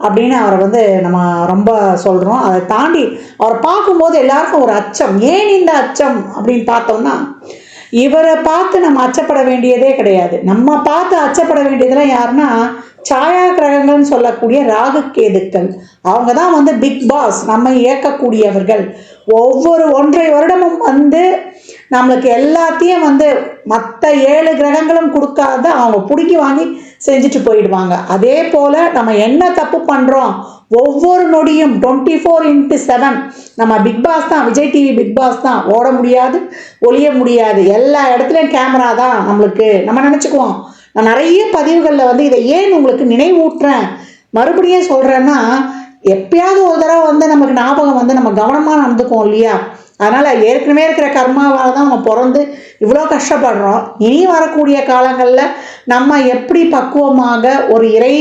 அப்படின்னு அவரை வந்து நம்ம ரொம்ப சொல்கிறோம் அதை தாண்டி அவரை பார்க்கும்போது எல்லாருக்கும் ஒரு அச்சம். ஏன் இந்த அச்சம் அப்படின்னு பார்த்தோம்னா இவரை பார்த்து நம்ம அச்சப்பட வேண்டியதே கிடையாது. நம்ம பார்த்து அச்சப்பட வேண்டியதெல்லாம் யாருன்னா சாயா கிரகங்கள்னு சொல்லக்கூடிய ராகு கேதுக்கள். அவங்க தான் வந்து பிக் பாஸ் நம்ம இயக்கக்கூடியவர்கள். ஒவ்வொரு ஒன்றை வருடமும் வந்து நம்மளுக்கு எல்லாத்தையும் வந்து மற்ற ஏழு கிரகங்களும் கொடுக்காத அவங்க பிடிக்கி வாங்கி செஞ்சுட்டு போயிடுவாங்க. அதே போல் நம்ம என்ன தப்பு பண்ணுறோம் ஒவ்வொரு நொடியும் டுவெண்ட்டி ஃபோர் இன்ட்டு செவன் நம்ம பிக் பாஸ் தான் விஜய் டிவி பிக் பாஸ் தான். ஓட முடியாது ஒளிய முடியாது. எல்லா இடத்துலையும் கேமரா தான் நம்மளுக்கு. நம்ம நினச்சிக்குவோம். நான் நிறைய பதிவுகளில் வந்து இதை ஏன் உங்களுக்கு நினைவூட்டுறேன்? மறுபடியும் சொல்கிறேன்னா எப்பயாவது ஒரு தடவை வந்து நமக்கு ஞாபகம் வந்து நம்ம கவனமாக நடந்துக்குவோம் இல்லையா? அதனால் ஏற்கனவே இருக்கிற கர்மாவால் தான் நம்ம பிறந்து இவ்வளோ கஷ்டப்படுறோம். இனி வரக்கூடிய காலங்களில் நம்ம எப்படி பக்குவமாக ஒரு இறை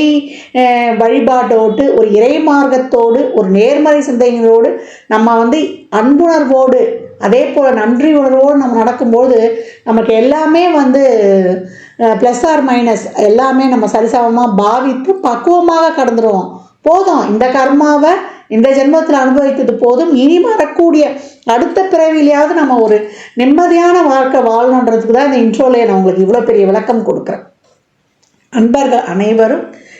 வழிபாட்டோடு ஒரு இறை மார்க்கத்தோடு ஒரு நேர்மறை சிந்தனைகளோடு நம்ம வந்து அன்புணர்வோடு அதே போல் நன்றி உணர்வோடு நம்ம நடக்கும்போது நமக்கு எல்லாமே வந்து ப்ளஸ் ஆர் மைனஸ் எல்லாமே நம்ம சரிசமமாக பாவித்து பக்குவமாக கடந்துருவோம். போதும். இந்த கர்மாவை இந்த ஜென்மத்தில் அனுபவித்தது போதும். இனி வரக்கூடிய அடுத்த பிறவிலையாவது நம்ம ஒரு நிம்மதியான வாழ்க்கை வாழணுன்றதுக்கு தான் இந்த இன்ட்ரோலே நான் உங்களுக்கு இவ்வளோ பெரிய விளக்கம் கொடுக்குறேன். அன்பர்கள் அனைவரும்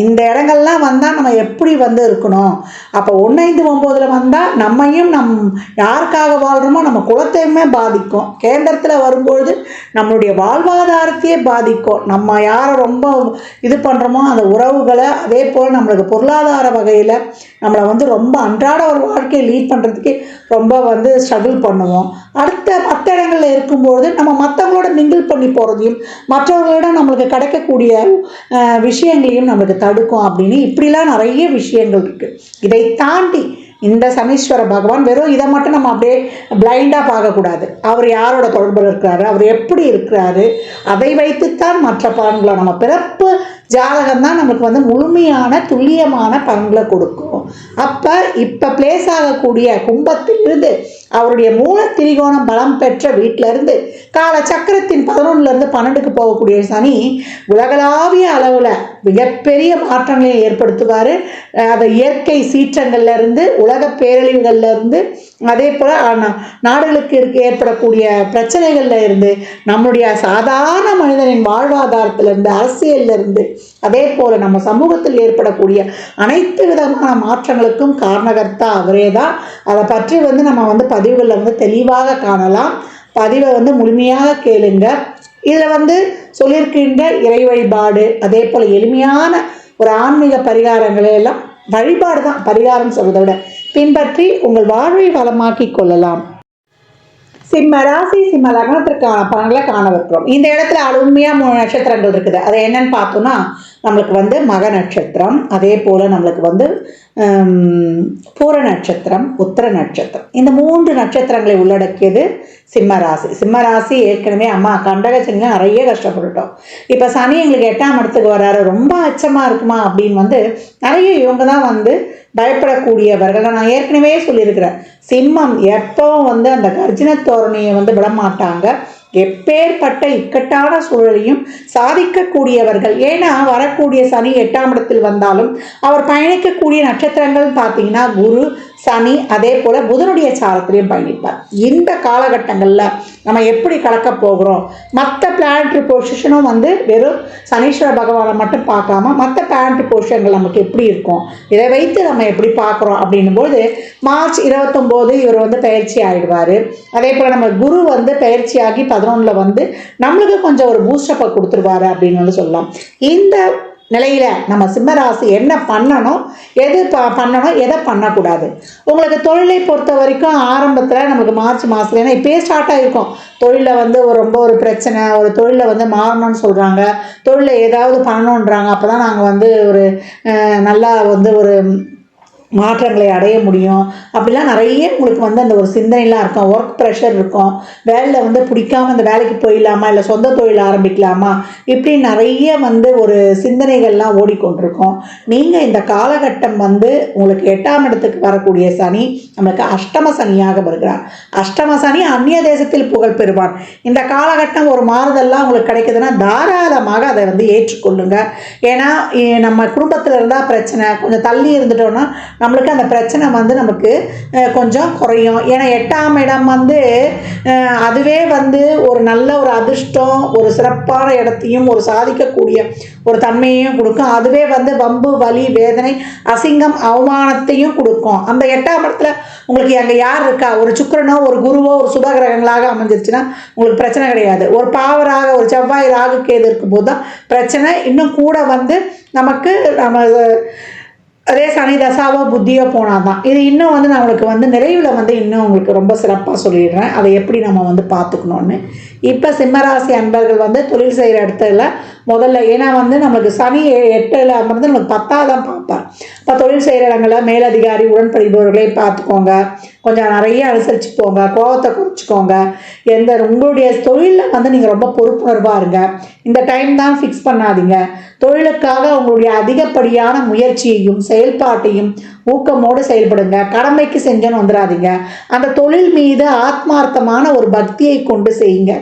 இந்த இடங்கள்லாம் வந்தால் நம்ம எப்படி வந்து இருக்கணும்? அப்போ ஒன்று ஐந்து ஒம்போதில் வந்தால் நம்மையும் நம் யாருக்காக வாழ்கிறோமோ நம்ம குலத்தையுமே பாதிக்கும். கேந்திரத்தில் வரும்பொழுது நம்மளுடைய வாழ்வாதாரத்தையே பாதிக்கும். நம்ம யாரை ரொம்ப இது பண்ணுறோமோ அந்த உறவுகளை அதே போல் நம்மளுக்கு பொருளாதார வகையில் நம்மளை வந்து ரொம்ப அன்றாட ஒரு வாழ்க்கையை லீட் பண்ணுறதுக்கு ரொம்ப வந்து ஸ்ட்ரகிள் பண்ணுவோம். அடுத்த மற்ற இடங்களில் இருக்கும்பொழுது நம்ம மற்றவங்களோட மிங்கிள் பண்ணி போகிறதையும் மற்றவர்களிடம் நம்மளுக்கு கிடைக்கக்கூடிய விஷயங்களையும் நம்மளுக்கு தடுக்கும் அப்படின்னு இப்படிலாம் நிறைய விஷயங்கள் இருக்குது இதை தாண்டி இந்த சனீஸ்வர பகவான் வெறும் இதை மட்டும் நம்ம அப்படியே பிளைண்டாக பார்க்கக்கூடாது. அவர் யாரோட தொடர்பில் இருக்கிறாரு? அவர் எப்படி இருக்கிறாரு? அதை வைத்துத்தான் மற்ற பலன்களை நம்ம பிறப்பு ஜாதகம் தான் நமக்கு வந்து முழுமையான துல்லியமான பலன்களை கொடுக்கும். அப்போ இப்போ பிளேஸ் ஆகக்கூடிய கும்பத்திலிருந்து அவருடைய மூல திரிகோணம் பலம் பெற்ற வீட்டிலிருந்து கால சக்கரத்தின் பதினொன்றுலேருந்து பன்னெண்டுக்கு போகக்கூடிய சனி உலகளாவிய அளவில் மிகப்பெரிய மாற்றங்களை ஏற்படுத்துவார். அதை இயற்கை சீற்றங்கள்ல இருந்து உலக பேரழிவுகள்ல இருந்து அதே போல் நாடுகளுக்கு இருக்க ஏற்படக்கூடிய பிரச்சனைகள்ல இருந்து நம்முடைய சாதாரண மனிதனின் வாழ்வாதாரத்திலிருந்து அரசியல்ல இருந்து அதே போல் நம்ம சமூகத்தில் ஏற்படக்கூடிய அனைத்து விதமான மாற்றங்களுக்கும் காரணகர்த்தா அவரே தான் அதை பற்றி வந்து நம்ம வந்து பதிவுகளில் வந்து தெளிவாக காணலாம். பதிவை வந்து முழுமையாக கேளுங்க. இதில் வந்து சொல்லியிருக்கின்ற இறை வழிபாடு அதே போல் எளிமையான ஒரு ஆன்மீக பரிகாரங்களை எல்லாம் வழிபாடு தான் பரிகாரம் சொல்வதை விட பின்பற்றி உங்கள் வாழ்வை வளமாக்கி கொள்ளலாம். சிம்ம ராசி சிம்ம லக்னத்திற்கான பலன்களை காண வைக்கிறோம் இந்த இடத்துல அருமையாக மூணு நட்சத்திரங்கள் இருக்குது. அது என்னன்னு பார்த்தோம்னா நம்மளுக்கு வந்து மக நட்சத்திரம் அதே போல் நம்மளுக்கு வந்து பூர நட்சத்திரம் உத்திர நட்சத்திரம். இந்த மூன்று நட்சத்திரங்களை உள்ளடக்கியது சிம்மராசி சிம்மராசி ஏற்கனவே அம்மா கண்டக சனியில் நிறைய கஷ்டப்பட்டுட்டோம். இப்போ சனி எங்களுக்கு எட்டாம் இடத்துக்கு வராரு. ரொம்ப அச்சமாக இருக்குமா அப்படின்னு வந்து நிறைய இவங்க தான் வந்து பயப்படக்கூடியவர்கள். நான் ஏற்கனவே சொல்லியிருக்கிறேன். சிம்மம் எப்பவும் வந்து அந்த கர்ஜன தோரணையை வந்து விடமாட்டாங்க. எப்பேற்பட்ட இக்கட்டான சூழலையும் சாதிக்கக்கூடியவர்கள். ஏன்னா வரக்கூடிய சனி எட்டாம் இடத்தில் வந்தாலும் அவர் பயணிக்கக்கூடிய நட்சத்திரங்கள் பார்த்தீங்கன்னா குரு சனி அதே போல் புதனுடைய சாரத்திலையும் பயணிப்பார். இந்த காலகட்டங்களில் நம்ம எப்படி கலக்க போகிறோம்? மற்ற பிளானட்ரி பொசிஷனும் வந்து வெறும் சனீஸ்வர பகவானை மட்டும் பார்க்காம மற்ற பிளானட்ரி பொசிஷன்கள் நமக்கு எப்படி இருக்கும்? இதை வைத்து நம்ம எப்படி பார்க்குறோம் அப்படின்னும்போது மார்ச் இருபத்தொம்போது இவர் வந்து பயிற்சி ஆகிடுவார் அதே போல் நம்ம குரு வந்து பயிற்சியாகி பதினொன்றில் வந்து நம்மளுக்கு கொஞ்சம் ஒரு பூஸ்டப்பை கொடுத்துருவாரு அப்படின்னு வந்து சொல்லலாம். இந்த நிலையில் நம்ம சிம்மராசி என்ன பண்ணணும் எது ப பண்ணணும் எதை பண்ணக்கூடாது? உங்களுக்கு தொழிலை பொறுத்த வரைக்கும் ஆரம்பத்தில் நமக்கு மார்ச் மாதத்துல ஏன்னா இப்போயே ஸ்டார்ட் ஆகிருக்கும் தொழிலில் வந்து ஒரு ரொம்ப ஒரு பிரச்சனை ஒரு தொழிலில் வந்து மாறணும்னு சொல்கிறாங்க தொழிலில் ஏதாவது பண்ணணுன்றாங்க அப்போ தான் நாங்கள் வந்து ஒரு நல்லா வந்து ஒரு மாற்றங்களை அடைய முடியும். அப்படிலாம் நிறைய உங்களுக்கு வந்து அந்த ஒரு சிந்தனைலாம் இருக்கும். ஒர்க் ப்ரெஷர் இருக்கும். வேலையில் வந்து பிடிக்காம அந்த வேலைக்கு போயிடலாமா? இல்லை சொந்த தொழில் ஆரம்பிக்கலாமா? இப்படி நிறைய வந்து ஒரு சிந்தனைகள்லாம் ஓடிக்கொண்டிருக்கும். நீங்கள் இந்த காலகட்டம் வந்து உங்களுக்கு எட்டாம் இடத்துக்கு வரக்கூடிய சனி நம்மளுக்கு அஷ்டம சனியாக வருகிறார். அஷ்டம சனி அந்நிய தேசத்தில் புகழ் பெறுவான் இந்த காலகட்டம் ஒரு மாறுதல்லாம் உங்களுக்கு கிடைக்குதுன்னா தாராளமாக அதை வந்து ஏற்றுக்கொள்ளுங்க. ஏன்னா நம்ம குடும்பத்தில் இருந்தால் பிரச்சனை. கொஞ்சம் தள்ளி இருந்துட்டோம்னா நம்மளுக்கு அந்த பிரச்சனை வந்து நமக்கு கொஞ்சம் குறையும். ஏன்னா எட்டாம் இடம் வந்து அதுவே வந்து ஒரு நல்ல ஒரு அதிர்ஷ்டம் ஒரு சிறப்பான இடத்தையும் ஒரு சாதிக்கக்கூடிய ஒரு தன்மையையும் கொடுக்கும். அதுவே வந்து வம்பு வலி வேதனை அசிங்கம் அவமானத்தையும் கொடுக்கும். அந்த எட்டாம் இடத்துல உங்களுக்கு அங்கே யார் இருக்கா? ஒரு சுக்கரனோ ஒரு குருவோ ஒரு சுபகிரகங்களாக அமைஞ்சிருச்சுன்னா உங்களுக்கு பிரச்சனை கிடையாது. ஒரு பாவராக ஒரு செவ்வாய் ராகு கேது இருக்கும்போது தான் பிரச்சனை. இன்னும் கூட வந்து நமக்கு நம்ம அதே சனி தசாவோ புத்தியோ போனால் தான் இது இன்னும் வந்து நம்மளுக்கு வந்து நிறைவில் வந்து இன்னும் உங்களுக்கு ரொம்ப சிறப்பாக சொல்லிடுறேன். அதை எப்படி நம்ம வந்து பார்த்துக்கணுன்னு இப்போ சிம்மராசி அன்பர்கள் வந்து தொழில் செய்கிற இடத்துல முதல்ல ஏன்னா வந்து நம்மளுக்கு சனி எட்டில் அமர்ந்து நமக்கு பத்தாதான் பார்ப்பார். தொழில் செய்கிற இடங்களில் மேலதிகாரி உடன்படுபவர்களே பார்த்துக்கோங்க கொஞ்சம் நிறைய அனுசரித்து போங்க கோவத்தை குறைச்சிக்கோங்க. எந்த உங்களுடைய தொழிலில் வந்து நீங்கள் ரொம்ப பொறுப்புணர்வாக இருங்க. இந்த டைம் தான் ஃபிக்ஸ் பண்ணாதீங்க. தொழிலுக்காக உங்களுடைய அதிகப்படியான முயற்சியையும் செயல்பாட்டையும் ஊக்கமோடு செயல்படுங்க. கடமைக்கு செஞ்சோன்னு வந்துடாதீங்க அந்த தொழில் மீது ஆத்மார்த்தமான ஒரு பக்தியை கொண்டு செய்யுங்க.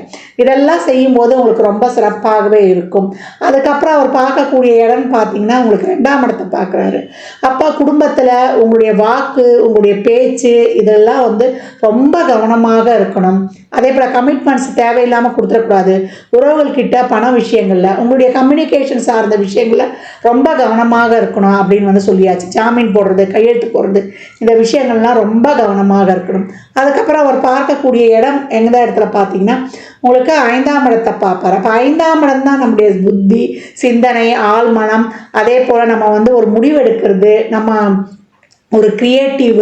இதெல்லாம் செய்யும்போது உங்களுக்கு ரொம்ப சிறப்பாகவே இருக்கும். அதுக்கப்புறம் அவர் பார்க்கக்கூடிய இடம்னு பார்த்தீங்கன்னா உங்களுக்கு ரெண்டாம் இடத்தை பார்க்குறாரு. அப்பா குடும்பத்தில் உங்களுடைய வாக்கு உங்களுடைய பேச்சு இதெல்லாம் வந்து ரொம்ப கவனமாக இருக்கணும். அதே போல் கமிட்மெண்ட்ஸ் தேவையில்லாமல் கொடுத்துடக்கூடாது. உறவுகள்கிட்ட பண விஷயங்களில் உங்களுடைய கம்யூனிகேஷன் சார்ந்த விஷயங்களில் ரொம்ப கவனமாக இருக்கணும் அப்படின்னு வந்து சொல்லியாச்சு. ஜாமீன் போடுறது கையெழுத்து போடுறது. இந்த விஷயங்கள்லாம் ரொம்ப கவனமாக இருக்கணும். அதுக்கப்புறம் அவர் பார்க்கக்கூடிய இடம் எந்த இடத்துல பார்த்தீங்கன்னா உங்களுக்கு ஐந்தாம் இடத்தை பார்ப்பார். அப்போ ஐந்தாம் இடம் தான் நம்முடைய புத்தி சிந்தனை ஆழ்மனம். அதே போல் நம்ம வந்து ஒரு முடிவெடுக்கிறது நம்ம ஒரு கிரியேட்டிவ்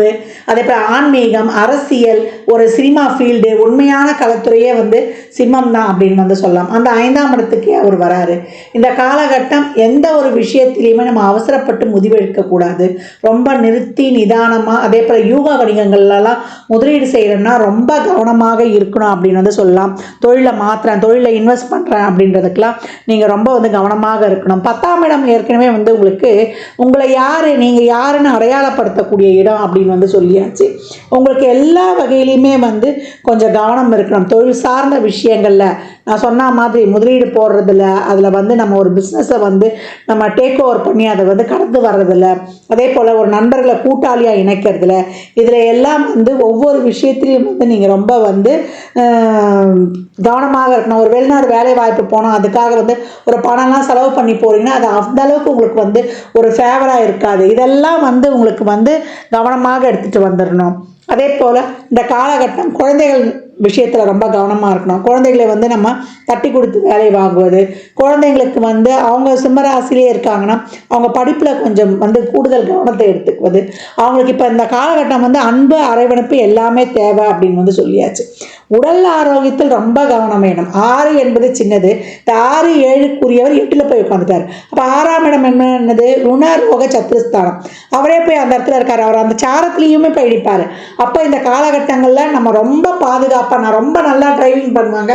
அதே போல் ஆன்மீகம் அரசியல் ஒரு சினிமா ஃபீல்டு உண்மையான கலைத்துறையே வந்து சிம்மம் தான் அப்படின்னு வந்து சொல்லலாம். அந்த ஐந்தாம் இடத்துக்கே அவர் வராரு. இந்த காலகட்டம் எந்த ஒரு விஷயத்திலையுமே நம்ம அவசரப்பட்டு முடிவெடுக்கக்கூடாது ரொம்ப நிறுத்தி நிதானமாக அதே போல் யூகா வணிகங்கள்லாம் முதலீடு செய்கிறோன்னா ரொம்ப கவனமாக இருக்கணும் அப்படின்னு வந்து சொல்லலாம். தொழிலை மாற்றுறேன் தொழிலை இன்வெஸ்ட் பண்ணுறேன் அப்படின்றதுக்கெலாம் நீங்கள் ரொம்ப வந்து கவனமாக இருக்கணும். பத்தாம் இடம் ஏற்கனவே வந்து உங்களுக்கு உங்களை யார் நீங்கள் யாருன்னு அடையாளப்படுத்த அடையாளப்படுத்தக்கூடிய இடம் அப்படின்னு வந்து சொல்லியாச்சு. உங்களுக்கு எல்லா வகையிலையுமே வந்து கொஞ்சம் கவனம் இருக்கணும். தொழில் சார்ந்த விஷயங்களில் நான் சொன்ன மாதிரி முதலீடு போடுறதில்ல. அதில் வந்து நம்ம ஒரு பிஸ்னஸை வந்து நம்ம டேக் ஓவர் பண்ணி அதை வந்து கடந்து வர்றதில்ல. அதே போல் ஒரு நண்பர்களை கூட்டாளியாக இணைக்கிறதுல இதில் எல்லாம் வந்து ஒவ்வொரு விஷயத்துலையும் வந்து நீங்கள் ரொம்ப வந்து கவனமாக இருக்கணும். ஒரு வெளிநாடு வேலை வாய்ப்பு போனோம் அதுக்காக வந்து ஒரு பணம்லாம் செலவு பண்ணி போகிறீங்கன்னா அது அந்த அளவுக்கு உங்களுக்கு வந்து ஒரு ஃபேவராக இருக்காது. இதெல்லாம் வந்து உங்களுக்கு வந்து கவனமாக எடுத்துகிட்டு வந்துடணும் அதே போல் இந்த காலகட்டம் குழந்தைகள் விஷயத்தில் ரொம்ப கவனமாக இருக்கணும். குழந்தைகளை வந்து நம்ம தட்டி கொடுத்து வேலை வாங்குவது. குழந்தைங்களுக்கு வந்து அவங்க சிம்மராசிலே இருக்காங்கன்னா அவங்க படிப்பில் கொஞ்சம் வந்து கூடுதல் கவனத்தை எடுத்துக்குவது. அவங்களுக்கு இப்போ இந்த காலகட்டம் வந்து அன்பு அரவணைப்பு எல்லாமே தேவை அப்படின்னு வந்து சொல்லியாச்சு. உடல் ஆரோக்கியத்தில் ரொம்ப கவனம் வேணும். ஆறு என்பது சின்னது. இந்த ஆறு ஏழுக்குரியவர் எட்டில் போய் உட்காந்துட்டார் அப்போ ஆறாம் இடம் என்னது? ருணரோக சத்துருஸ்தானம் அவரே போய் அந்த இடத்துல இருக்கார். அவர் அந்த சாரத்துலேயுமே பயணிப்பார் அப்போ இந்த காலகட்டங்களில் நம்ம ரொம்ப பாதுகாப்பாக நான் ரொம்ப நல்லா டிரைவிங் பண்ணுவாங்க.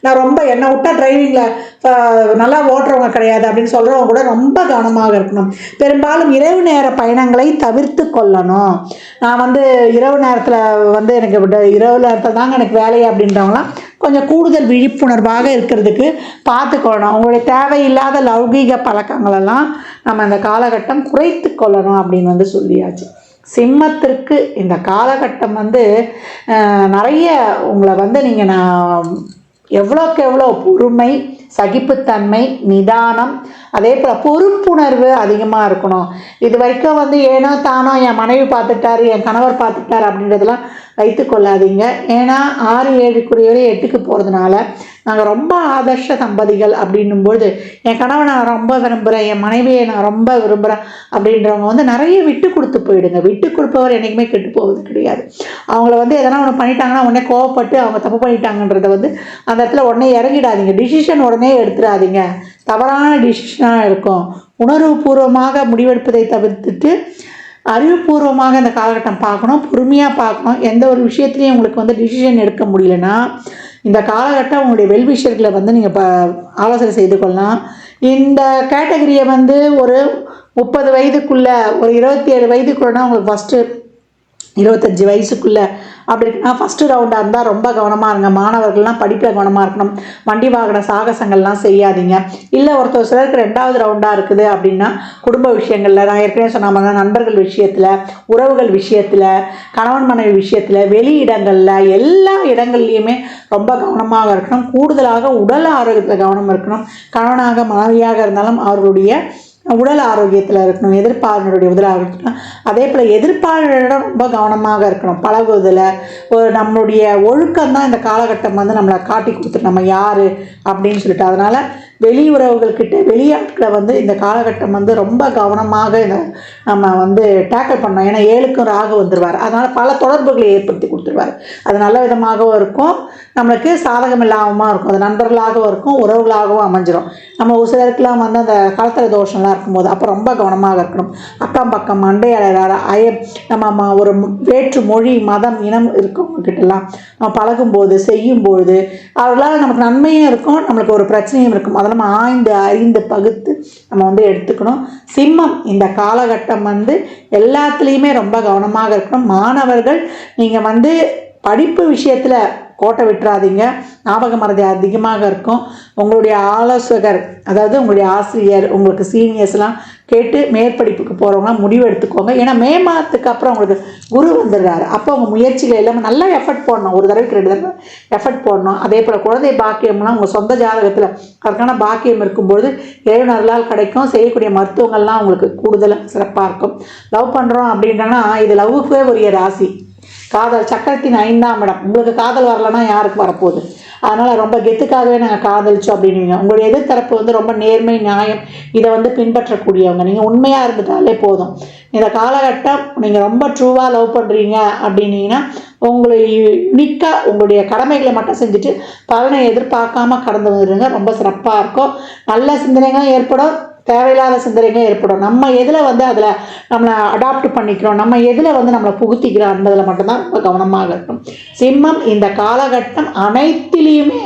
நான் ரொம்ப என்னை விட்டால் டிரைவிங்கில் நல்லா ஓட்டுறவங்க கிடையாது அப்படின்னு சொல்கிறவங்க கூட ரொம்ப கவனமாக இருக்கணும். பெரும்பாலும் இரவு நேர பயணங்களை தவிர்த்து கொள்ளணும். நான் வந்து இரவு நேரத்தில் வந்து எனக்கு விட- இரவு நேரத்தில் தாங்க எனக்கு வேலை வேலை அப்படின்றவங்களாம் கொஞ்சம் கூடுதல் விழிப்புணர்வாக இருக்கிறதுக்கு பார்த்துக்கொள்ளணும். அவங்களுடைய தேவையில்லாத லௌகீக பழக்கங்களெல்லாம் நம்ம இந்த காலகட்டம் குறைத்து கொள்ளணும் அப்படின்னு வந்து சொல்லியாச்சு. சிம்மத்திற்கு இந்த காலகட்டம் வந்து நிறைய உங்களை வந்து நீங்கள் நான் எவ்வளோக்கு எவ்வளோ பொறுமை சகிப்புத்தன்மை நிதானம் அதே போல் பொறுப்புணர்வு அதிகமாக இருக்கணும். இது வரைக்கும் வந்து ஏனோ தானோ என் மனைவி பார்த்துட்டாரு என் கணவர் பார்த்துட்டார் அப்படின்றதெல்லாம் வைத்து கொள்ளாதீங்க. ஏன்னா ஆறு ஏழுக்குரியவரே எட்டுக்கு போகிறதுனால நாங்கள் ரொம்ப ஆதர்ஷ தம்பதிகள் அப்படின்னும்போது என் கணவன் நான் ரொம்ப விரும்புகிறேன் என் மனைவியை நான் ரொம்ப விரும்புகிறேன் அப்படின்றவங்க வந்து நிறைய விட்டு கொடுத்து போயிடுங்க. விட்டு கொடுப்பவர் என்றைக்குமே கெட்டு போவது கிடையாது. அவங்கள வந்து எதனா ஒன்று பண்ணிட்டாங்கன்னா உடனே கோவப்பட்டு அவங்க தப்பு பண்ணிட்டாங்கன்றத வந்து அந்த இடத்துல உடனே இறங்கிடாதீங்க. டிசிஷன் உடனே எடுத்துடாதீங்க. தவறான டிசிஷனாக இருக்கும். உணர்வுபூர்வமாக முடிவெடுப்பதை தவிர்த்துட்டு அறிவுபூர்வமாக இந்த காலகட்டம் பார்க்கணும் பொறுமையாக பார்க்கணும். எந்த ஒரு விஷயத்துலையும் உங்களுக்கு வந்து டிசிஷன் எடுக்க முடியலன்னா இந்த காலகட்டம் உங்களுடைய வெல்விஷர்களை வந்து நீங்கள் ப ஆலோசனை செய்து கொள்ளலாம். இந்த கேட்டகரியை வந்து ஒரு முப்பது வயதுக்குள்ளே ஒரு இருபத்தி ஏழு வயதுக்குள்ளனா உங்களுக்கு ஃபஸ்ட்டு இருபத்தஞ்சி வயசுக்குள்ளே அப்படி இருக்குன்னா ஃபஸ்ட்டு ரவுண்டாக இருந்தால் ரொம்ப கவனமாக இருங்க. மாணவர்கள்லாம் படிப்பில் கவனமாக இருக்கணும். வண்டி வாகன சாகசங்கள்லாம் செய்யாதீங்க. இல்லை ஒருத்தர் சிலருக்கு ரெண்டாவது ரவுண்டாக இருக்குது அப்படின்னா குடும்ப விஷயங்களில் நான் ஏற்கனவே சொன்ன மாதிரி நண்பர்கள் விஷயத்தில் உறவுகள் விஷயத்தில் கணவன் மனைவி விஷயத்தில் வெளி இடங்களில் எல்லா இடங்கள்லையுமே ரொம்ப கவனமாக இருக்கணும். கூடுதலாக உடல் ஆரோக்கியத்தில் கவனம் இருக்கணும். கணவனாக மனைவியாக இருந்தாலும் அவர்களுடைய உடல் ஆரோக்கியத்தில் இருக்கணும் எதிர்ப்பாளருடைய உடல் ஆரோக்கியம் அதே போல் எதிர்ப்பாளரிடம் ரொம்ப கவனமாக இருக்கணும். பழகுவதில் ஒரு நம்மளுடைய ஒழுக்கம் தான் இந்த காலகட்டம் வந்து நம்மளை காட்டி கொடுத்துட்டு நம்ம யார்? அப்படின்னு சொல்லிட்டு. அதனால் வெளியுறவுகள் உறவுகள்கிட்ட வெளியாட்களை வந்து இந்த காலகட்டம் வந்து ரொம்ப கவனமாக இதை நம்ம வந்து டேக்கிள் பண்ணோம் ஏன்னா ஏழுக்கும் ராகு வந்துடுவார் அதனால் பல தொடர்புகளை ஏற்படுத்தி கொடுத்துருவார். அது நல்ல விதமாகவும் இருக்கும். நம்மளுக்கு சாதகம் இல்லாமல் இருக்கும். அது நண்பர்களாகவும் இருக்கும். உறவுகளாகவும் அமைஞ்சிரும். நம்ம ஒரு சிலருக்குலாம் வந்து அந்த கலத்தர தோஷம்லாம் இருக்கும்போது அப்போ ரொம்ப கவனமாக இருக்கணும். அக்கம் பக்கம் மண்டையாளர் அய நம்ம ம- ஒரு வேற்று மொழி மதம் இனம் இருக்கவங்ககிட்டலாம் நம்ம பழகும்போது செய்யும்போது அவர்களால் நமக்கு நன்மையும் இருக்கும். நம்மளுக்கு ஒரு பிரச்சனையும் இருக்கும். அதை ஆய்ந்து அறிந்து பகுத்து நம்ம வந்து எடுத்துக்கணும். சிம்மம் இந்த காலகட்டம் வந்து எல்லாத்துலேயுமே ரொம்ப கவனமாக இருக்கணும். மாணவர்கள் நீங்கள் வந்து படிப்பு விஷயத்தில் கோட்டை விட்டுறாதீங்க. ஞாபக மறதி அதிகமாக இருக்கும். உங்களுடைய ஆலோசகர் அதாவது உங்களுடைய ஆசிரியர் உங்களுக்கு சீனியர்ஸ்லாம் கேட்டு மேற்படிப்புக்கு போகிறவங்களாம் முடிவு எடுத்துக்கோங்க. ஏன்னா மே மாதத்துக்கு அப்புறம் உங்களுக்கு குரு வந்துடுறாரு. அப்போ உங்கள் முயற்சிகள் எல்லாமே நல்லா எஃபர்ட் போடணும். ஒரு தடவைக்கு ரெண்டு தடவை எஃபர்ட் போடணும். அதே போல் குழந்தை பாக்கியம்லாம் உங்கள் சொந்த ஜாதகத்தில் அதற்கான பாக்கியம் இருக்கும்பொழுது இறைவனர்களால் கிடைக்கும். செய்யக்கூடிய மருத்துவங்கள்லாம் உங்களுக்கு கூடுதலாக சிறப்பாக இருக்கும். லவ் பண்ணுறோம் அப்படின்றனா இது லவ்வுக்கே உரிய ராசி. காதல் சக்கரத்தின் ஐந்தாம் இடம். உங்களுக்கு காதல் வரலன்னா யாருக்கு வரப்போகுது? அதனால் ரொம்ப கெத்துக்காகவே நாங்கள் காதலிச்சோம் அப்படின்னுவீங்க உங்களுடைய எதிர்த்தரப்பு வந்து ரொம்ப நேர்மை நியாயம். இதை வந்து பின்பற்றக்கூடியவங்க. நீங்கள் உண்மையாக இருந்துட்டாலே போதும். இந்த காலகட்டம் நீங்கள் ரொம்ப ட்ரூவாக லவ் பண்ணுறீங்க அப்படின்னீங்கன்னா உங்களை யுனிக்காக உங்களுடைய கடமைகளை மட்டும் செஞ்சுட்டு பலனை எதிர்பார்க்காம கடந்து வந்துடுங்க. ரொம்ப சிறப்பாக இருக்கும். நல்ல சிந்தனைகளும் ஏற்படும். தேவையில்லாத சிந்தனைகள் ஏற்படும். நம்ம எதில் வந்து அதில் நம்மளை அடாப்ட் பண்ணிக்கிறோம் நம்ம எதில் வந்து நம்மளை புகுத்திக்கிறோம் என்பதில் மட்டும்தான் ரொம்ப கவனமாக இருக்கும் சிம்மம் இந்த காலகட்டம் அனைத்திலையுமே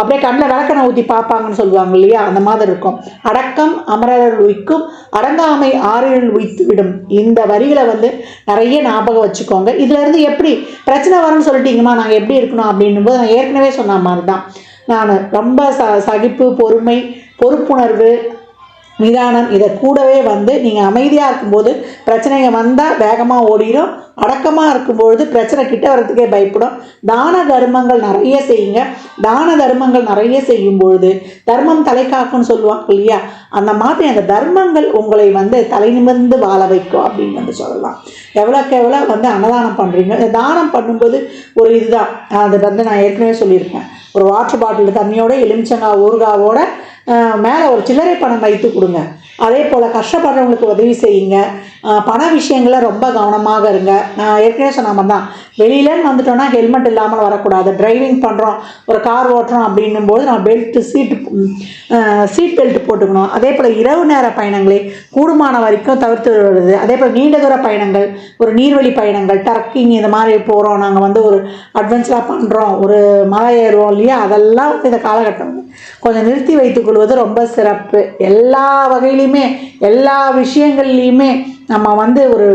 அப்படியே கண்ணில் விளக்கணை ஊற்றி பார்ப்பாங்கன்னு சொல்லுவாங்க இல்லையா? அந்த மாதிரி இருக்கும். அடக்கம் அமரர்கள் உய்க்கும் அடங்காமை ஆறுகள் உய்த்து விடும். இந்த வரிகளை வந்து நிறைய ஞாபகம் வச்சுக்கோங்க. இதுலேருந்து எப்படி பிரச்சனை வரும்னு சொல்லிட்டீங்கம்மா நாங்கள் எப்படி இருக்கணும் அப்படின்னும் போது நான் ஏற்கனவே சொன்ன மாதிரி தான். நான் ரொம்ப ச சகிப்பு பொறுமை பொறுப்புணர்வு நிதானம். இதை கூடவே வந்து நீங்கள் அமைதியாக இருக்கும்போது பிரச்சனைங்க வந்தால் வேகமாக ஓடிடும் அடக்கமாக இருக்கும்பொழுது பிரச்சனை கிட்ட வர்றதுக்கே பயப்படும். தான தர்மங்கள் நிறைய செய்யுங்க. தான தர்மங்கள் நிறைய செய்யும் பொழுது தர்மம் தலை காக்கும்னு சொல்லுவாங்க இல்லையா? அந்த மாதிரி அந்த தர்மங்கள் உங்களை வந்து தலை நிமிர்ந்து வாழ வைக்கும் அப்படின்னு வந்து சொல்லலாம். எவ்வளோக்கு எவ்வளோ வந்து அன்னதானம் பண்ணுறீங்க இந்த தானம் பண்ணும்போது ஒரு இதுதான். அது வந்து நான் ஏற்கனவே சொல்லியிருக்கேன். ஒரு வாட்டர் பாட்டில் தண்ணியோட எலுமிச்சங்காய் ஊறுகாவோட மேலே ஒரு சில்லறை பணம் வைத்து கொடுங்க. அதே போல் கஷ்டப்படுறவங்களுக்கு உதவி செய்யுங்க. பண விஷயங்களை ரொம்ப கவனமாக இருங்க. நான் ஏற்கனவே சொன்ன தான் வெளியிலன்னு வந்துட்டோம்னா ஹெல்மெட் இல்லாமல் வரக்கூடாது. டிரைவிங் பண்ணுறோம் ஒரு கார் ஓட்டுறோம் அப்படின்னும் போது நான் பெல்ட் சீட்டு சீட் பெல்ட் போட்டுக்கணும். அதே போல் இரவு நேர பயணங்களை கூடுமான வரைக்கும் தவிர்த்து வருது அதே போல் நீண்ட தூர பயணங்கள் ஒரு நீர்வழி பயணங்கள் ட்ரக்கிங் இந்த மாதிரி போகிறோம் நாங்கள் வந்து ஒரு அட்வென்ச்சராக பண்ணுறோம் ஒரு மலை ஏறுவோம் இல்லையா? அதெல்லாம் வந்து இந்த காலகட்டம் கொஞ்சம் நிறுத்தி வைத்துக் கொள்வது ரொம்ப சிறப்பு. எல்லா வகையிலையுமே எல்லா விஷயங்கள்லையுமே நம்ம வந்து ஒரு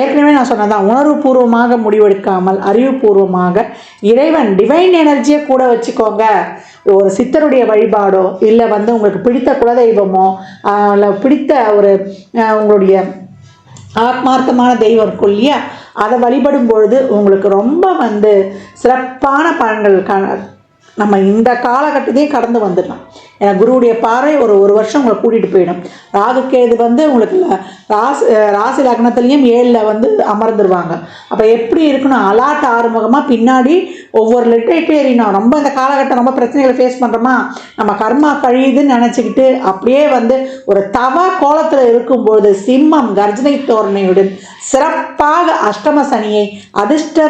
ஏற்கனவே நான் சொன்னதான் உணர்வுபூர்வமாக முடிவெடுக்காமல் அறிவுபூர்வமாக இறைவன் டிவைன் எனர்ஜியை கூட வச்சுக்கோங்க. ஒரு சித்தருடைய வழிபாடோ இல்லை வந்து உங்களுக்கு பிடித்த குலதெய்வமோ இல்லை பிடித்த ஒரு உங்களுடைய ஆத்மார்த்தமான தெய்வம் இருக்கும் இல்லையா அதை வழிபடும் பொழுது உங்களுக்கு ரொம்ப வந்து சிறப்பான பலன்கள் க நம்ம இந்த காலகட்டத்தையும் கடந்து வந்துடலாம். ஏன்னா குருவுடைய பாறை ஒரு ஒரு வருஷம் உங்களை கூட்டிகிட்டு போயிடும். ராகுக்கேது வந்து உங்களுக்கு ராசி ராசி லக்னத்துலேயும் ஏழில் வந்து அமர்ந்துருவாங்க. அப்போ எப்படி இருக்கணும் அலாட் ஆறுமுகமாக பின்னாடி ஒவ்வொரு லிட்டரேட்டர் எறியணும். ரொம்ப இந்த காலகட்டம் ரொம்ப பிரச்சனைகளை ஃபேஸ் பண்ணுறோமா நம்ம கர்மா கழியுதுன்னு நினச்சிக்கிட்டு அப்படியே வந்து ஒரு தவ கோலத்தில் இருக்கும்போது சிம்மம் கர்ஜனை தோரணையுடன் சிறப்பாக அஷ்டம சனியை அதிர்ஷ்ட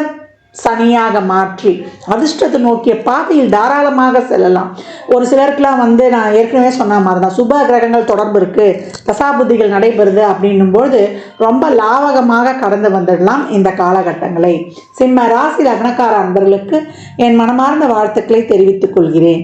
சனியாக மாற்றி அதிர்ஷ்டத்தை நோக்கிய பாதையில் தாராளமாக செல்லலாம். ஒரு சிலருக்குலாம் வந்து நான் ஏற்கனவே சொன்ன மாதிரி தான் சுப கிரகங்கள் தொடர்பு இருக்குது தசாபுத்திகள் நடைபெறுது அப்படின்னும்போது ரொம்ப லாவகமாக கடந்து வந்துடலாம் இந்த காலகட்டங்களை. சிம்ம ராசி லக்னக்கார அன்பர்களுக்கு என் மனமார்ந்த வாழ்த்துக்களை தெரிவித்துக் கொள்கிறேன்.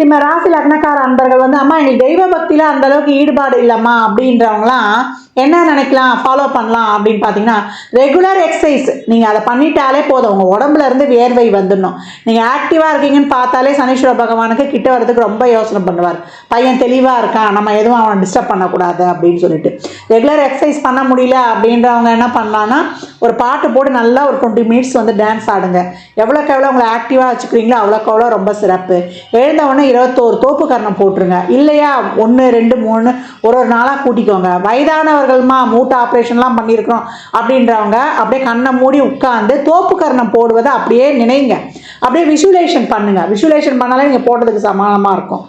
சிம்ம ராசி லக்னக்கார அன்பர்கள் வந்து அம்மா எங்களுக்கு தெய்வ பக்தியில் அந்த அளவுக்கு ஈடுபாடு இல்லைம்மா அப்படின்றவங்களாம் என்ன நினைக்கலாம்? ஃபாலோ பண்ணலாம் அப்படின்னு பார்த்தீங்கன்னா ரெகுலர் எக்ஸசைஸ் நீங்கள் அதை பண்ணிட்டாலே போதும். உங்கள் உடம்புல இருந்து வேர்வை வந்துடணும். நீங்கள் ஆக்டிவாக இருக்கீங்கன்னு பார்த்தாலே சனீஸ்வர பகவானுக்கு கிட்ட வரதுக்கு ரொம்ப யோசனை பண்ணுவார். பையன் தெளிவாக இருக்கான். நம்ம எதுவும் அவனை டிஸ்டர்ப் பண்ணக்கூடாது அப்படின்னு சொல்லிட்டு. ரெகுலர் எக்ஸசைஸ் பண்ண முடியல அப்படின்றவங்க என்ன பண்ணலான்னா ஒரு பாட்டு போட்டு நல்லா ஒரு டுவெண்ட்டி மினிட்ஸ் வந்து டான்ஸ் ஆடுங்க. எவ்வளோக்கு எவ்வளோ உங்களை ஆக்டிவாக வச்சுக்கிறீங்களோ அவ்வளோக்கு அவ்வளோ ரொம்ப சிறப்பு. எழுந்த உடனே இருபத்தோரு தோப்பு கரணம் போட்டுருங்க. இல்லையா? ஒன்று ரெண்டு மூணு ஒரு ஒரு நாளாக கூட்டிக்கோங்க. வயதானவர்கள்மா மூட்டை ஆப்ரேஷன்லாம் பண்ணியிருக்கிறோம் அப்படின்றவங்க அப்படியே கண்ணை மூடி உட்காந்து தோப்பு கரணம் போடுவதை அப்படியே நினைங்க. அப்படியே விஷுவலேஷன் பண்ணுங்கள் விஷுவலேஷன் பண்ணாலே நீங்கள் போட்டதுக்கு சமானமாக இருக்கும்.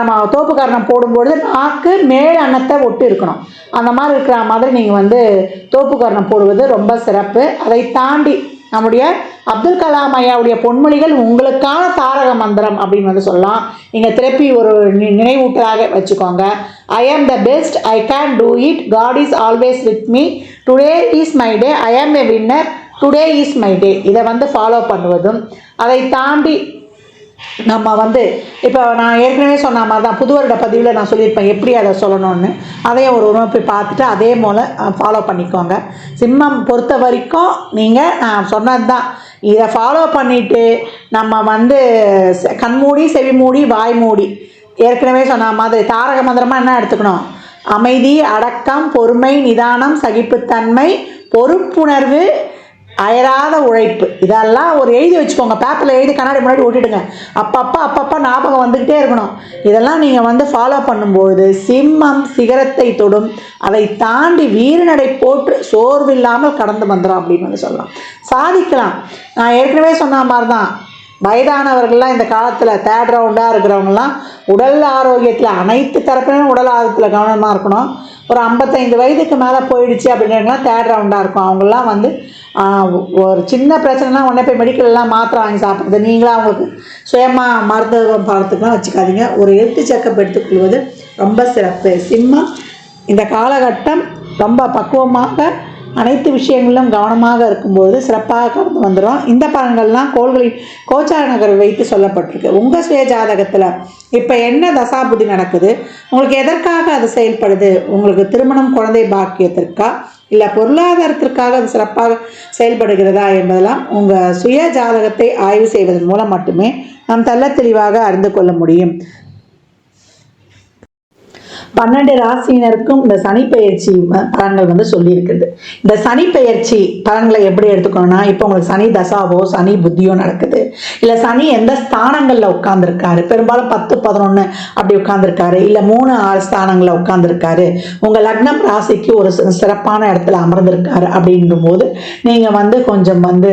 நம்ம தோப்பு கரணம் போடும்பொழுது நாக்கு மேல் அன்னத்தை ஒட்டு இருக்கணும். அந்த மாதிரி இருக்கிற மாதிரி நீங்கள் வந்து தோப்பு கரணம் போடுவது ரொம்ப சிறப்பு. அதை தாண்டி நம்முடைய அப்துல் கலாம் ஐயாவுடைய பொன்மொழிகள் உங்களுக்கான தாரக மந்திரம் அப்படின்னு வந்து சொல்லலாம். நீங்கள் திருப்பி ஒரு நி- நினைவூட்டலாக வச்சுக்கோங்க. I am the best I can do it God is always with me today is my day I am a winner today is my day இதை வந்து ஃபாலோ பண்ணுவதும் அதை தாண்டி நம்ம வந்து இப்போ நான் ஏற்கனவே சொன்ன மாதிரி தான் புது வருட பதிவில் நான் சொல்லியிருப்பேன் எப்படி அதை சொல்லணும்னு. அதையும் ஒரு உணவு போய் பார்த்துட்டு அதே போல் ஃபாலோ பண்ணிக்கோங்க. சிம்மம் பொறுத்த வரைக்கும் நீங்கள் நான் சொன்னது தான். இதை ஃபாலோ பண்ணிவிட்டு நம்ம வந்து செ- கண்மூடி செவி மூடி வாய் மூடி ஏற்கனவே சொன்ன மாதிரி தாரக மந்திரமாக என்ன எடுத்துக்கணும்? அமைதி அடக்கம் பொறுமை நிதானம் சகிப்புத்தன்மை பொறுப்புணர்வு அயராத உழைப்பு. இதெல்லாம் ஒரு எழுதி வச்சுக்கோங்க. பேப்பரில் எழுதி கண்ணாடி முன்னாடி ஓட்டிடுங்க. அப்பப்போ அப்பப்போ ஞாபகம் வந்துக்கிட்டே இருக்கணும். இதெல்லாம் நீங்கள் வந்து ஃபாலோ பண்ணும்போது சிம்மம் சிகரத்தை தொடும். அதை தாண்டி வீரநடை போட்டு சோர்வில்லாமல் கடந்து வந்துடும் அப்படின்னு வந்து சொல்லலாம். சாதிக்கலாம். நான் ஏற்கனவே சொன்ன மாதிரி தான் வயதானவர்கள்லாம் இந்த காலத்தில் தேர்ட் ரவுண்டாக இருக்கிறவங்கலாம் உடல் ஆரோக்கியத்தில் அனைத்து தரப்பினரும் உடல் ஆரோக்கியத்தில் கவனமாக இருக்கணும். ஒரு ஐம்பத்தைந்து வயதுக்கு மேலே போயிடுச்சு அப்படின்றவங்களாம் தேர்ட் ரவுண்டாக இருக்கும். அவங்களாம் வந்து ஒரு சின்ன பிரச்சனைனா உடனே போய் மெடிக்கல்லாம் மாத்திரை வாங்கி சாப்பிட்றது. நீங்களாக அவங்களுக்கு சுயமாக மருத்துவம் பார்த்துக்கலாம் வச்சுக்காதீங்க. ஒரு எழுத்து செக்கப் எடுத்துக்கொள்வது ரொம்ப சிறப்பு. சிம்மம் இந்த காலகட்டம் ரொம்ப பக்குவமாக அனைத்து விஷயங்களிலும் கவனமாக இருக்கும்போது சிறப்பாக கடந்து வந்துடும் இந்த பலன்கள்லாம் கோள்களின் கோச்சார நகர் வைத்து சொல்லப்பட்டிருக்கு. உங்கள் சுய ஜாதகத்தில் இப்போ என்ன தசாபுதி நடக்குது? உங்களுக்கு எதற்காக அது செயல்படுது? உங்களுக்கு திருமணம் குழந்தை பாக்கியத்திற்கா? இல்லை பொருளாதாரத்திற்காக அது சிறப்பாக செயல்படுகிறதா என்பதெல்லாம் உங்கள் சுய ஜாதகத்தை ஆய்வு செய்வதன் மூலம் மட்டுமே நாம் தெள்ள தெளிவாக அறிந்து கொள்ள முடியும். பன்னெண்டு ராசியினருக்கும் இந்த சனி பயிற்சி பலன்கள் வந்து சொல்லியிருக்குது. இந்த சனி பெயர்ச்சி பலன்களை எப்படி எடுத்துக்கணும்னா இப்போ உங்களுக்கு சனி தசாவோ சனி புத்தியோ நடக்குது. இல்லை சனி எந்த ஸ்தானங்களில் உட்காந்துருக்காரு பெரும்பாலும் பத்து பதினொன்று அப்படி உட்காந்துருக்காரு இல்லை மூணு ஆறு ஸ்தானங்களில் உட்காந்துருக்காரு உங்கள் லக்னம் ராசிக்கு ஒரு சிறப்பான இடத்துல அமர்ந்திருக்காரு அப்படின்னும் போது நீங்கள் வந்து கொஞ்சம் வந்து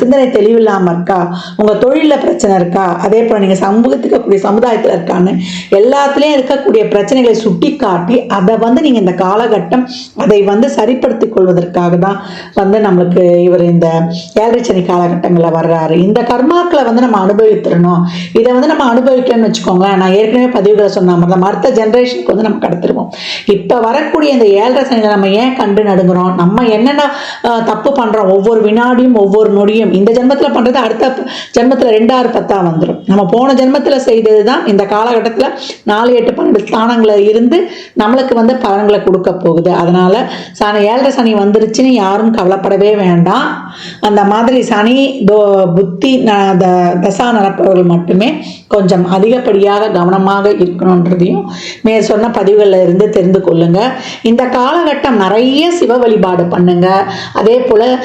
சிந்தனை தெளிவில்லாமல் இருக்கா? உங்கள் தொழிலில் பிரச்சனை இருக்கா? அதே போல் நீங்கள் சமூகத்துக்கு இருக்கக்கூடிய சமுதாயத்தில் இருக்கான்னு எல்லாத்துலேயும் இருக்கக்கூடிய பிரச்சனைகளை சுட்டி காட்டி அதை வந்து நீங்கள் இந்த காலகட்டம் அதை வந்து சரிப்படுத்தி கொள்வதற்காக தான் வந்து நம்மளுக்கு இவர் இந்த ஏழரை காலகட்டங்களில் வர்றாரு. இந்த கர்மாக்களை வந்து நம்ம அனுபவித்திடணும் இதை வந்து நம்ம அனுபவிக்கணும்னு வச்சுக்கோங்களேன். நான் ஏற்கனவே பதிவுகளை சொன்ன மாதிரி தான் அடுத்த ஜென்ரேஷனுக்கு வந்து நம்ம கடத்திருவோம். இப்போ வரக்கூடிய இந்த ஏழரை சனியில் நம்ம ஏன் கண்டு நடுங்குறோம்? நம்ம என்னென்ன தப்பு பண்ணுறோம் ஒவ்வொரு வினாடியும் ஒவ்வொரு நொடியும் இந்த ஜென்மத்தில் பண்ணுறது அடுத்த ஜென்மத்தில் ரெண்டாறு பத்தாக வந்துடும் நம்ம போன ஜென்மத்தில் செய்தது தான் இந்த காலகட்டத்தில் நாலு எட்டு பன்னெண்டு ஸ்தானங்களில் இருந்து நம்மளுக்கு வந்து பலன்களை கொடுக்க போகுது. அதனால் சனி ஏழரை சனி வந்துருச்சுன்னு யாரும் கவலைப்படவே வேண்டாம். அந்த மாதிரி சனி தோ புத்தி த- தசா நடப்பவர்கள் மட்டுமே கொஞ்சம் அதிகப்படியாக கவனமாக இருக்கணுன்றதையும் மே சொன்ன பதிவுகளில் இருந்து தெரிந்து கொள்ளுங்க. இந்த காலகட்டம் நிறைய சிவ வழிபாடு பண்ணுங்க. அதே போல்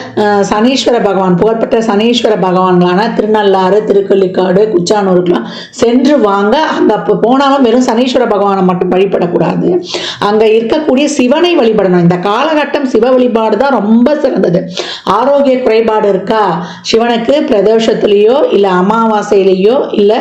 சனீஸ்வர பகவான் புகழ்பெற்ற சனீஸ்வர பகவான்களான திருநள்ளாறு திருக்கள்ளிக்காடு குச்சானூருக்கெல்லாம் சென்று வாங்க அங்கே அப்போ போனாலும் வெறும் சனீஸ்வர பகவானை மட்டும் வழிபடக்கூடாது. அங்கே இருக்கக்கூடிய சிவனை வழிபடணும். இந்த காலகட்டம் சிவ வழிபாடு தான் ரொம்ப சிறந்தது. ஆரோக்கிய குறைபாடு இருக்கா? சிவனுக்கு பிரதோஷத்துலேயோ இல்லை அமாவாசையிலேயோ இல்லை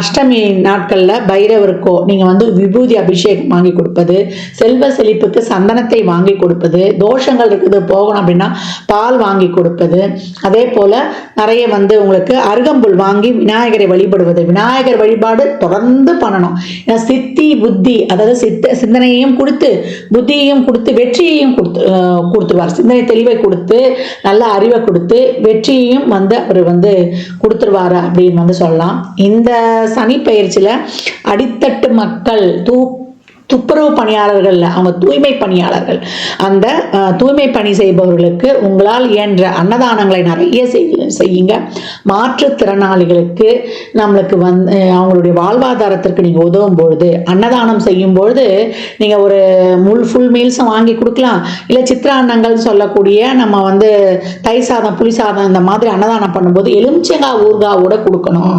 அஷ்டமி நாட்களில் பைரவருக்கோ நீங்கள் வந்து விபூதி அபிஷேகம் வாங்கி கொடுப்பது செல்வ செழிப்புக்கு சந்தனத்தை வாங்கி கொடுப்பது தோஷங்கள் இருக்குது போகணும் அப்படின்னா பால் வாங்கி கொடுப்பது. அதே போல் நிறைய வந்து உங்களுக்கு அருகம்புல் வாங்கி விநாயகர் வழிபடுவது விநாயகர் வழிபாடு தொடர்ந்து பண்ணணும். ஏன்னா சித்தி புத்தி அதாவது சித்த சிந்தனையையும் கொடுத்து புத்தியையும் கொடுத்து வெற்றியையும் கொடுத்து கொடுத்துருவார். சிந்தனை தெளிவை கொடுத்து நல்ல அறிவை கொடுத்து வெற்றியையும் வந்து அவர் வந்து கொடுத்துருவாரு அப்படின்னு வந்து சொல்லலாம். இந்த சனி பயிற்சியில் அடித்தட்டு மக்கள் தூ துப்புரவு பணியாளர்கள் அவங்க தூய்மை பணியாளர்கள் அந்த தூய்மை பணி செய்பவர்களுக்கு உங்களால் இயன்ற அன்னதானங்களை நிறைய செய்- செய்யுங்க. மாற்றுத்திறனாளிகளுக்கு நம்மளுக்கு வந்து அவங்களுடைய வாழ்வாதாரத்திற்கு நீங்கள் உதவும் பொழுது அன்னதானம் செய்யும் பொழுது நீங்கள் ஒரு முள் ஃபுல் மீல்ஸும் வாங்கி கொடுக்கலாம். இல்லை சித்திரான்னங்கள் சொல்லக்கூடிய நம்ம வந்து தயிர் சாதம் புளி சாதம் இந்த மாதிரி அன்னதானம் பண்ணும்போது எலுமிச்சங்காய் ஊர்காவோட கொடுக்கணும்.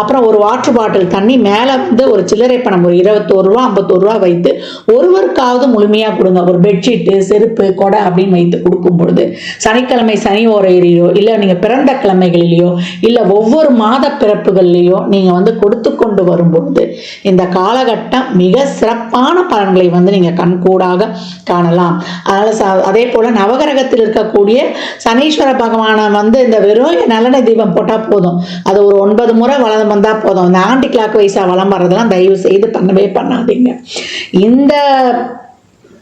அப்புறம் ஒரு வாட்டர் பாட்டில் தண்ணி மேலே வந்து ஒரு சில்லறை பணம் ஒரு இருபத்தோரு ரூபா ஐம்பத்தோரு ரூபா வைத்து ஒருவருக்காவது முழுமையாக கொடுங்க. ஒரு பெட்ஷீட்டு செருப்பு கொடை அப்படின்னு வைத்து கொடுக்கும் பொழுது சனிக்கிழமை சனி ஓரையிலையோ இல்லை நீங்கள் பிறந்த கிழமைகளிலேயோ இல்லை ஒவ்வொரு மாத பிறப்புகள்லையோ நீங்கள் வந்து கொடுத்து கொண்டு வரும்பொழுது இந்த காலகட்டம் மிக சிறப்பான பலன்களை வந்து நீங்கள் கண்கூடாக காணலாம். அதனால் ச அதே போல் நவகிரகத்தில் இருக்கக்கூடிய சனீஸ்வர பகவானை வந்து இந்த வெறும் நல்லெண்ணெய் தீபம் போட்டால் போதும். அது ஒரு ஒன்பது முறை வளம் வந்தால் போதும். இந்த ஆண்டி கிளாக் வைஸாக வளம் வர்றதெல்லாம் தயவு செய்து பண்ணவே பண்ணாதீங்க. இந்த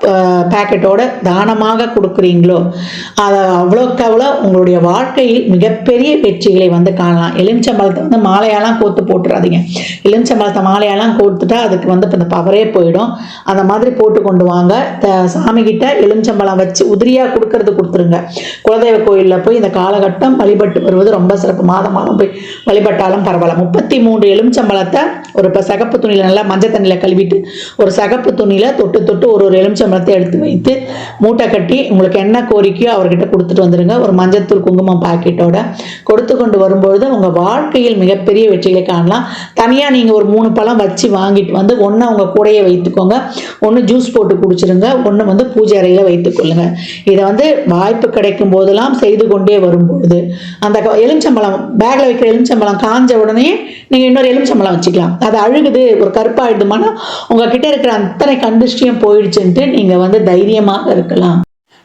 பேக்கெட்டோட தானமாக கொடுக்குறீங்களோ அதை அவ்வளோக்கு அவ்வளோ உங்களுடைய வாழ்க்கையில் மிகப்பெரிய வெற்றிகளை வந்து காணலாம். எலுமிச்சம்பழத்தை வந்து மாலையாலாம் கோத்து போட்டுறாதீங்க. எலுமிச்சம்பழத்தை மாலையாலாம் கோத்துட்டா அதுக்கு வந்து இப்போ இந்த பவரே போயிடும். அந்த மாதிரி போட்டு கொண்டு வாங்க. த- சாமிகிட்ட எலுமிச்சம்பழம் வச்சு உதிரியாக கொடுக்கறது கொடுத்துருங்க. குலதெய்வ கோயிலில் போய் இந்த காலகட்டம் வழிபட்டு வருவது ரொம்ப சிறப்பு. மாதம் மாதம் போய் வழிபட்டாலும் பரவாயில்ல. முப்பத்தி மூன்று எலுமிச்சம்பழத்தை ஒரு இப்போ சகப்பு துணியில் நல்லா மஞ்சள் தண்ணியில் கழுவிட்டு ஒரு சகப்பு துணியில் தொட்டு தொட்டு ஒரு ஒரு எலுமிச்சம்பழத்தை எடுத்து வைத்து மூட்டை கட்டி உங்களுக்கு என்ன கோரிக்கையோ அவர்கிட்ட கொடுத்துட்டு வந்துடுங்க ஒரு மஞ்சத்தூள் குங்குமம் பாக்கெட்டோட கொடுத்து கொண்டு வரும்பொழுது உங்கள் வாழ்க்கையில் மிகப்பெரிய வெற்றிகளை காணலாம். தனியாக நீங்கள் ஒரு மூணு பழம் வச்சு வாங்கிட்டு வந்து ஒன்று அவங்க கூடையே வைத்துக்கோங்க. ஒன்று ஜூஸ் போட்டு குடிச்சிருங்க. ஒன்று வந்து பூஜை அறையில் வைத்துக்கொள்ளுங்க இதை வந்து வாய்ப்பு கிடைக்கும் போதெல்லாம் செய்து கொண்டே வரும்பொழுது அந்த எலுமிச்சம்பழம் பேக்கில் வைக்கிற எலுமிச்சம்பழம் காஞ்ச உடனே நீங்கள் இன்னொரு எலுமிச்சம்பழம் வச்சுக்கலாம். அது அழுகுது ஒரு கருப்பாயிடுமானா உங்ககிட்ட இருக்கிற அத்தனை கண்டிஷ்டியும் போயிடுச்சுன்ட்டு நீங்கள் வந்து தைரியமாக இருக்கலாம்.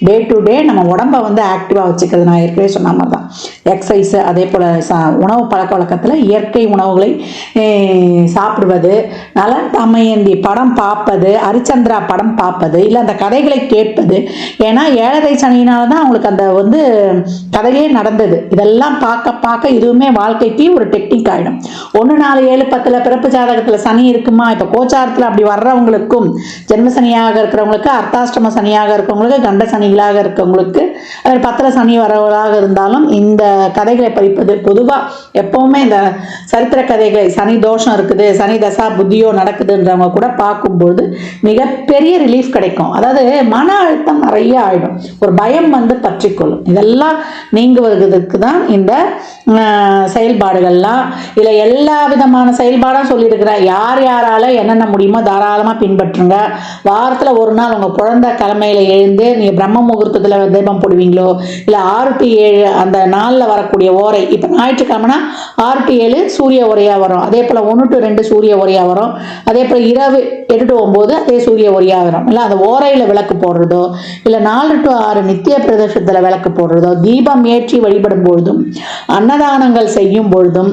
டே டு டே நம்ம உடம்பை வந்து ஆக்டிவாக வச்சுக்கிறது நான் ஏற்கனவே சொன்ன மாதிரி தான் எக்ஸசைஸு அதே போல் சா உணவு பழக்க வழக்கத்தில் இயற்கை உணவுகளை சாப்பிடுவது நலன் தமையந்தி படம் பார்ப்பது ஹரிச்சந்திரா படம் பார்ப்பது இல்லை அந்த கதைகளை கேட்பது. ஏன்னா ஏழரை சனியினால தான் அவங்களுக்கு அந்த வந்து கதையே நடந்தது. இதெல்லாம் பார்க்க பார்க்க இதுவுமே வாழ்க்கைக்கு ஒரு டெக்னிக் ஆகிடும் ஒன்று நாலு ஏழு பத்தில் பிறப்பு ஜாதகத்தில் சனி இருக்குமா? இப்போ கோச்சாரத்தில் அப்படி வர்றவங்களுக்கும் ஜென்ம சனியாக இருக்கிறவங்களுக்கு அர்த்தாஷ்டம சனியாக இருக்கிறவங்களுக்கு கண்ட சனிகளாக இருக்கிறவங்களுக்கு அது பத்தில் சனி வரவர்களாக இருந்தாலும் இந்த கதைகளை படிப்பது பொதுவாக எப்போவுமே இந்த சரித்திர கதைகளை சனி தோஷம் இருக்குது சனி தசா புத்தியோ நடக்குதுன்றவங்க கூட பார்க்கும்போது மிகப்பெரிய ரிலீஃப் கிடைக்கும். அதாவது மன அழுத்தம் நிறைய ஆகிடும் ஒரு பயம் வந்து பற்றிக்கொள்ளும். இதெல்லாம் நீங்குவதற்கு தான் இந்த செயல்பாடுகள்லாம். இதில் எல்லா விதமான செயல்பாடும் சொல்லியிருக்கிறேன். யார் யாரால் என்னென்ன முடியுமோ தாராளமாக பின்பற்றுங்க. வாரத்தில் ஒரு நாள் உங்கள் குழந்தை கிழமையில் எழுந்து நீங்கள் பிரம்ம முகூர்த்தத்தில் தீபம் போடுவீங்களோ இல்லை ஆறு டு ஏழு அந்த நாளில் வரக்கூடிய ஓரை. இப்போ ஞாயிற்றுக்கிழமைனா ஆறு டு ஏழு சூரிய உரையாக வரும். அதே போல் ஒன்று டு ரெண்டு சூரிய உரையாக வரும். அதே போல் இரவு எட்டு டு ஒம்பது அதே சூரிய உரையாக வரும். இல்லை அந்த ஓரையில் விளக்கு போடுறதோ இல்லை நாலு டு ஆறு நித்திய பிரதேசத்தில் விளக்கு போடுறதோ தீபம் ஏற்றி வழிபடும் பொழுதும் அன்னதானங்கள் செய்யும் பொழுதும்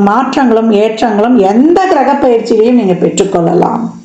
மாற்றங்களும் ஏற்றங்களும் எந்த கிரக பயிற்சியிலையும் நீங்கள் பெற்றுக்கொள்ளலாம்.